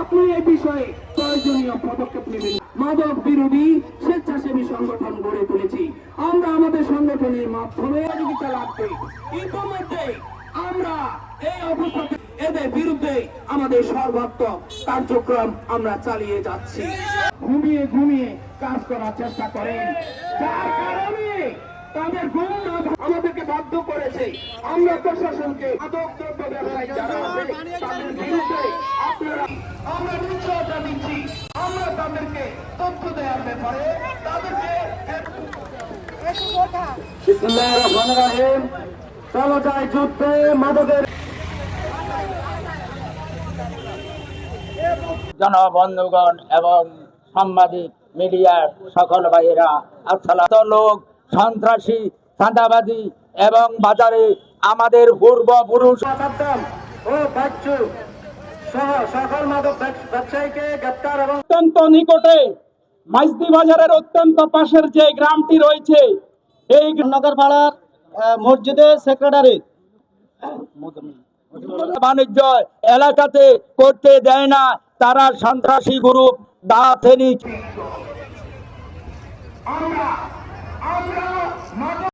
আপনি এই বিষয়ে প্রয়োজনীয় পদক্ষেপ নেবেন। মাদক বিরোধী স্বেচ্ছাসেবী সংগঠন গড়ে তুলেছি। আমরা আমাদের সংগঠনের মাধ্যমে সহযোগিতা লাগবে ইতিমধ্যে আমরা এই অবস্থাতে এদের বিরুদ্ধে আমাদের সর্বাত্মক কার্যক্রম আমরা চালিয়ে যাচ্ছি। ঘুমিয়ে ঘুমিয়ে কাজ করার চেষ্টা করেন। যার কারণে তাদের ঘুম আমাদেরকে বাধ্য করেছে। আমরা প্রশাসনকে মাদক দ্রব্য ব্যবসায়ী যারা আছে, তাদের বিরুদ্ধে আমরা নিশ্চয়তা দিচ্ছি আমরা তাদেরকে তথ্য দেওয়ার ব্যাপারে তাদেরকে চলো যাই যুদ্ধে মাদকের জনবন্ধুগণ এবং সাংবাদিক মিডিয়ার সকল ভাইয়েরা, আসসালাম লোক, সন্ত্রাসী চাঁদাবাদী এবং বাজারে আমাদের পূর্বপুরুষ ও বাচ্চু সহ সকল মাদক ব্যবসায়ীকে গ্রেপ্তার এবং অত্যন্ত নিকটে মাইজদি বাজারের অত্যন্ত পাশের যে গ্রামটি রয়েছে এই নগরপাড়ার মসজিদের সেক্রেটারি বাণিজ্য এলাকাতে করতে দেয় না তারা সন্ত্রাসী গ্রুপ দা ফেনি আমরা আমরা